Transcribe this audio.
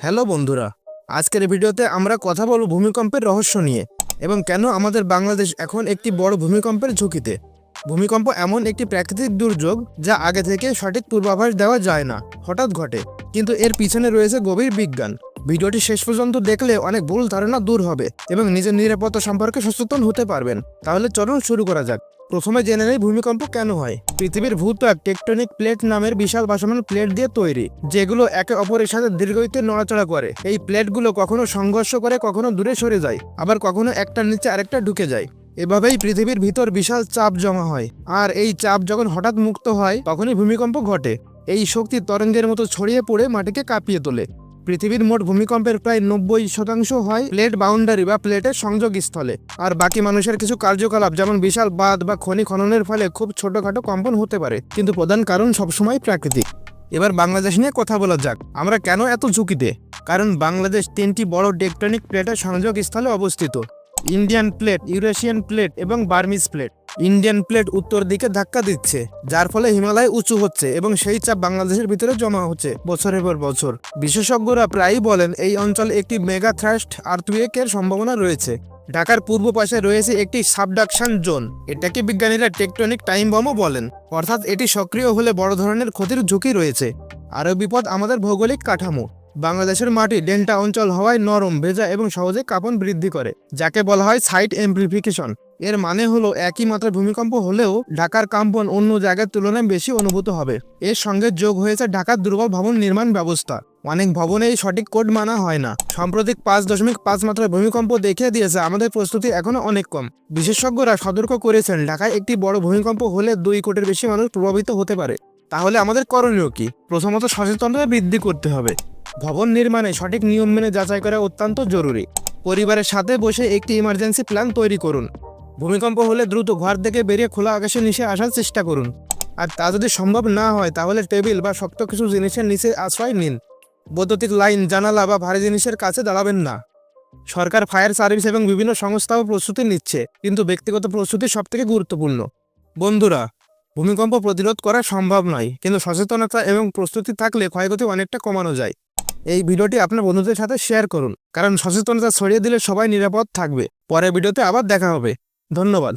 Hello বন্ধুরা, আজকের ভিডিওতে আমরা কথা বলব ভূমিকম্পের রহস্য নিয়ে এবং কেন আমাদের বাংলাদেশ এখন একটি বড় ভূমিকম্পের ঝুঁকিতে। ভূমিকম্প এমন একটি প্রাকৃতিক দুর্যোগ যা আগে থেকে সঠিক পূর্বাভাস দেওয়া যায় না, হঠাৎ ঘটে। কিন্তু এর পিছনে রয়েছে গভীর বিজ্ঞান। ভিডিওটি শেষ পর্যন্ত দেখলে অনেক ভুল ধারণা দূর হবে এবং নিজের নিরাপত্তা সম্পর্কে সচেতন হতে পারবেন। তাহলে চলুন শুরু করা যাক। প্রথমে জেনে নেই ভূমিকম্প কেন হয়। পৃথিবীর ভূত্বক টেকটনিক প্লেট নামের বিশাল ভাসমান প্লেট দিয়ে তৈরি, যেগুলো একে অপরের সাথে দীর্ঘইতে নড়াচড়া করে। এই প্লেটগুলো কখনো সংঘর্ষ করে, কখনো দূরে সরে যায়, আবার কখনো একটার নিচে আরেকটা ঢুকে যায়। এভাবেই পৃথিবীর ভিতর বিশাল চাপ জমা হয়, আর এই চাপ যখন হঠাৎ মুক্ত হয়, তখনই ভূমিকম্প ঘটে। এই শক্তি তরঙ্গের মতো ছড়িয়ে পড়ে মাটিকে কাঁপিয়ে তোলে। পৃথিবীর মোট ভূমিকম্পের প্রায় নব্বই শতাংশ হয় প্লেট বাউন্ডারি বা প্লেটের সংযোগ স্থলে আর বাকি মানুষের কিছু কার্যকলাপ, যেমন বিশাল বাঁধ বা খনি খননের ফলে খুব ছোটখাটো কম্পন হতে পারে, কিন্তু প্রধান কারণ সবসময় প্রাকৃতিক। এবার বাংলাদেশ নিয়ে কথা বলা যাক। আমরা কেন এত ঝুঁকিতে কারণ বাংলাদেশ তিনটি বড় টেকটনিক প্লেটের সংযোগ স্থলে অবস্থিত। ইন্ডিয়ান প্লেট, ইউরেশিয়ান প্লেট এবং বার্মিজ প্লেট। ইন্ডিয়ান প্লেট উত্তর দিকে ধাক্কা দিচ্ছে, যার ফলে হিমালয় উঁচু হচ্ছে এবং সেই চাপ বাংলাদেশের ভিতরে জমা হচ্ছে বছরের পর বছর। বিশেষজ্ঞরা প্রায়ই বলেন এই অঞ্চলে একটি মেগা থ্রাস্ট আর্থওয়েকের সম্ভাবনা রয়েছে। ঢাকার পূর্ব পাশে রয়েছে একটি সাবডাকশন জোন এটাকে বিজ্ঞানীরা টেকটনিক টাইম বমও বলেন। অর্থাৎ এটি সক্রিয় হলে বড় ধরনের ক্ষতির ঝুঁকি রয়েছে। আরও বিপদ আমাদের ভৌগোলিক কাঠামো। বাংলাদেশের মাটি ডেল্টা অঞ্চল হওয়ায় নরম, ভেজা এবং সহজে কাঁপন বৃদ্ধি করে, যাকে বলা হয় সাইট এমপ্লিফিকেশন এর মানে হলো একই মাত্রার ভূমিকম্প হলেও ঢাকার কাম্পন অন্য জায়গার তুলনায় বেশি অনুভূত হবে। এর সঙ্গে যোগ হয়েছে ঢাকার দুর্বল ভবন নির্মাণ ব্যবস্থা। অনেক ভবনে এই সঠিক কোড মানা হয় না। সাম্প্রতিক পাঁচ দশমিক পাঁচ মাত্রার ভূমিকম্প দেখিয়ে দিয়েছে আমাদের প্রস্তুতি এখনও অনেক কম। বিশেষজ্ঞরা সতর্ক করেছেন, ঢাকায় একটি বড় ভূমিকম্প হলে দুই কোটির বেশি মানুষ প্রভাবিত হতে পারে। তাহলে আমাদের করণীয় কি? প্রথমত সচেতনতা বৃদ্ধি করতে হবে। ভবন নির্মাণে সঠিক নিয়ম মেনে যাচাই করা অত্যন্ত জরুরি। পরিবারের সাথে বসে একটি ইমার্জেন্সি প্ল্যান তৈরি করুন। ভূমিকম্প হলে দ্রুত ঘর থেকে বেরিয়ে খোলা আকাশের নিচে আসার চেষ্টা করুন। আর তা যদি সম্ভব না হয়, তাহলে টেবিল বা শক্ত কিছু জিনিসের নিচে আশ্রয় নিন। বৈদ্যুতিক লাইন, জানালা বা ভারী জিনিসের কাছে দাঁড়াবেন না। সরকার ফায়ার সার্ভিস এবং বিভিন্ন সংস্থাও প্রস্তুতি নিচ্ছে, কিন্তু ব্যক্তিগত প্রস্তুতি সবথেকে গুরুত্বপূর্ণ। বন্ধুরা, ভূমিকম্প প্রতিরোধ করা সম্ভব নয়, কিন্তু সচেতনতা এবং প্রস্তুতি থাকলে ক্ষয়ক্ষতি অনেকটা কমানো যায়। এই ভিডিওটি আপনার বন্ধুদের সাথে শেয়ার করুন, কারণ সচেতনতা ছড়িয়ে দিলে সবাই নিরাপদ থাকবে। পরের ভিডিওতে আবার দেখা হবে। ধন্যবাদ।